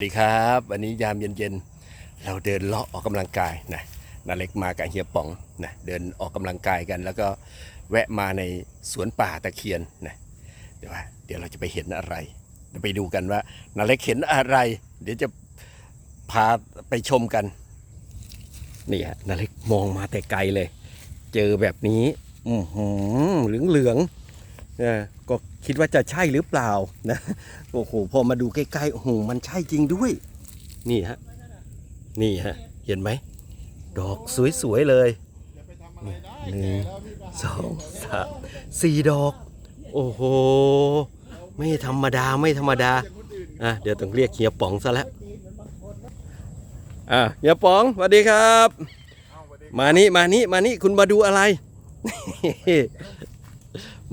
สวัสดีครับ วันนี้ยามเย็นๆ เราเดินเลาะออกกำลังกายนะนาเล็กมากับเฮียป๋องนะเดินออกกำลังกายกัน แล้วก็แวะมาในสวนป่าตะเคียนนะเดี๋ยวว่าเดี๋ยวเราจะไปเห็นอะไรไปดูกันว่านาเล็กเห็นอะไร เดี๋ยวจะพาไปชมกันนี่ฮะนาเล็กมองมาแต่ไกลเลย เจอแบบนี้อือหือเหลืองๆ ก็คิดว่าจะใช่หรือเปล่านะโอ้โหพอมาดูใกล้ๆโอ้โหมันใช่จริงด้วย นี่ฮะนี่ฮะเห็นไหมดอกสวยๆเลยหนึ่งสองสามสี่ดอก โอ้โห ไม่ธรรมดาไม่ธรรมดาอะเดี๋ยวต้องเรียกเฮียป๋องซะแล้วอะเฮียป๋องสวัสดีครับ มานี่มานี่มานี่คุณมาดูอะไร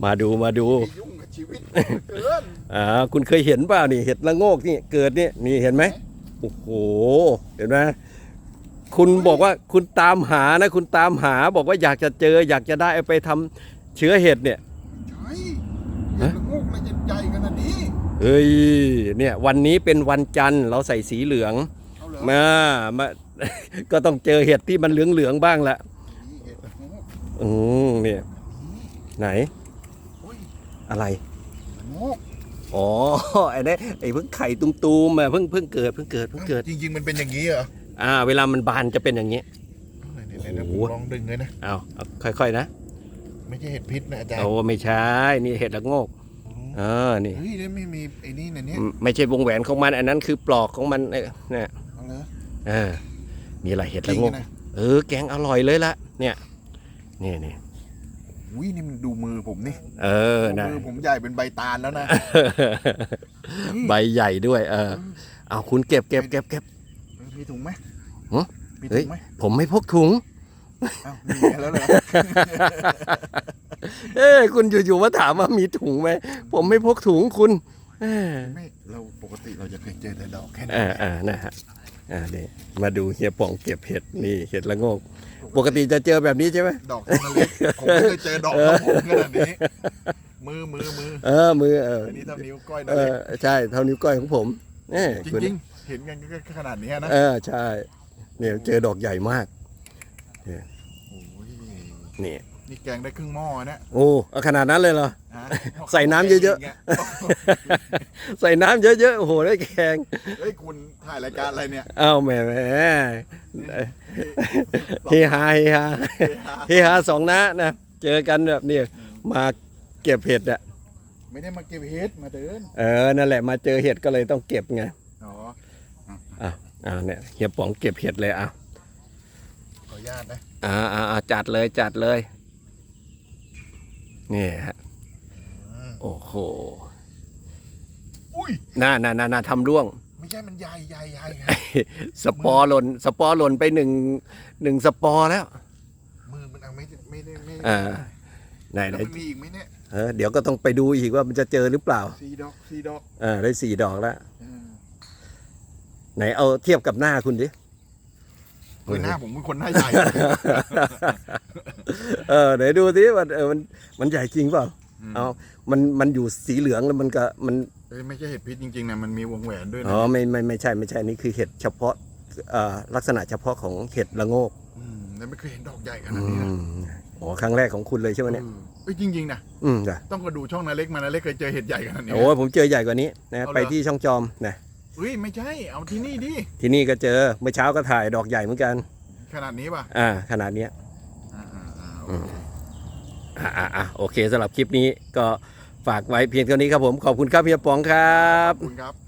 มาดูมาดูยุ่งกับชีวิตเกินอ่าคุณเคยเห็นเปล่านี่เห็ดละโงกนี่เกิดนี่นี่เห็นไหมโอ้โหเห็นไหมคุณบอกว่าคุณตามหานะคุณตามหาบอกว่าอยากจะเจอ อยากจะได้เอาไปทำเชื้อเห็ดเนี่ยใช่เห็ดละโงกอะไรจะใหญ่ขนาดนี้เฮ้ยเนี่ยวันนี้เป็นวันจันทร์เราใส่สีเหลืองเอาเหรอมามาก็ต้องเจอเห็ดที่มันเหลืองๆบ้างละนี่เห็ดละโงกอืมเนี่ยไหนโอ้ยอะไรละโงกอ๋อไอ้นี่ไอ้เพิ่งไข่ตุ้มๆมาเพิ่งเพิ่งเกิดเพิ่งเกิดเพิ่งเกิดจริงๆมันเป็นอย่างนี้เหรออ่า เวลามันบานจะเป็นอย่างนี้ไหนๆๆโอ้ผมโหลองดึงเลยนะเอาเอาค่อยๆนะไม่ใช่เห็ดพิษนะอาจารย์โอ้ไม่ใช่นี่เห็ดละโงกเออนี่เฮ้ยแล้วไม่มีไอ้นี่นะเนี่ยไม่ใช่วงแหวนของมัน อันนั้นคือปลอกของมันเอ้ยเนี่ยเอาเลยเออมีอะไรเห็ดจริละงโงกนะเออแกงอร่อยเลยละเนี่ยนี่นี่ อุ้ยนี่มันดูมือผมนี่เออนะมือผมใหญ่เป็นใบตาลแล้วนะ ใบใหญ่ด้วย เออ เอาคุณเก็บเก็บเก็บเก็บเออมีถุงไหมหึมีเฮ้ถุยงไหมผมไม่พกถุงอ้าวมีแล้วเหรอเอ้ยคุณอยู่ๆมาถามว่ามีถุงไหมผมไม่พกถุงคุณเอ้ยไม่เราปกติเราจะเคยเจอแต่ดอกแค่นี้อ่าอ่านะฮะ อ่านี่มาดูเฮียป่องเก็บเห็ดนี่เห็ดละโงก ปกติจะเจอแบบนี้ใช่ไหมดอกเท่านั้นเล็กผมไม่เคยเจอดอกเท่าผมขนาดนี้ มือมือมือเออมือเอออันนี้เท่านิ้วก้อยเอนะเล็อกใช่เท่านิ้วก้อยของผมนี่จคุณริงๆ เห็นกันก็ขนาดนี้นะ เออใช่เนี่ยเจอดอกใหญ่มากโอ้ยนี่นี่แกงได้ครึ่งหม้อนะโอ้เอาขนาดนั้นเลยเหรอฮะ ใส่น้ำเยอะๆ ใส่น้ำเยอะๆ โอ้โห ได้แข็งเฮ้ยคุณถ่ายรายการอะไรเนี่ยอ้าวแหมแหมเฮฮาเฮฮาเฮฮาสองนะนะ เจอกันแบบนี้มาเก็บเห็ดอะ ไม่ได้มาเก็บเห็ดมาเดินเออ นั่นแหละ มาเจอเห็ดก็เลยต้องเก็บไง อ๋ออ่าเนี่ยเฮียป๋องเก็บเห็ดเลยอะขออนุญาตนะอ่าอ่าอ่าจัดเลยจัดเลย นี่ฮะอืม โอ้โหอุ้ยน่าน่าน่าน่าทำร่วง ไม่ใช่มันใหญ่ใหญ่ใหญ่ฮะสปอร์หล่นสปอร์หล่นไปหนึ่งหนึ่งสปอร์แล้ว มือมันเอาไม่ได้ไม่ได้ไม่อ่าไหนไหนแล้วมันมีอีกไหมเนี่ยเออเดี๋ยวก็ต้องไปดูอีกว่ามันจะเจอหรือเปล่าสี่ดอกสี่ดอกอ่าได้สี่ดอกแล้วเออไหนเอาเทียบกับหน้าคุณดิเฮ้ยหน้าผมเป็นคนหน้าใหญ่ เออไหนดูสิว่าเออมันมันใหญ่จริงเปล่า อืม เอา มันมันอยู่สีเหลืองแล้วมันก็มันเฮ้ยไม่ใช่เห็ดพิษจริงๆนะมันมีวงแหวนด้วยนะอ๋อไม่ไม่ไม่ใช่ไม่ใช่นี่คือเห็ดเฉพาะเอ่อลักษณะเฉพาะของเห็ดละโงกมแล้วไม่เคยเห็นดอกใหญ่ขอืนาดนี้นะมอ๋อครั้งแรกของคุณเลยใช่ไหมเนี่ยเออเอ้ยจริงๆนะอืมจ้ะต้องมาดูช่องนาเล็กมานาเล็กเคยเจอเห็ดใหญ่ขนาดนี้ โอ้ยผมเจอใหญ่กว่านี้นะเอาเหรอ ไปที่ช่องจอมนะเฮ้ยไม่ใช่เอาที่นี่ดิที่นี่ก็เจอเมื่อเช้าก็ถ่ายดอกใหญ่เหมือนกัน ขนาดนี้ป่ะอ่าขนาดเนี้ย อ่าอ่าอ่าโออืมเค อ่าอ่าอ่าโอเคสำหรับคลิปนี้ก็ ฝากไว้เพียงเท่านี้ครับผมขอบคุณครับเฮียป๋องครับขอบคุณครับ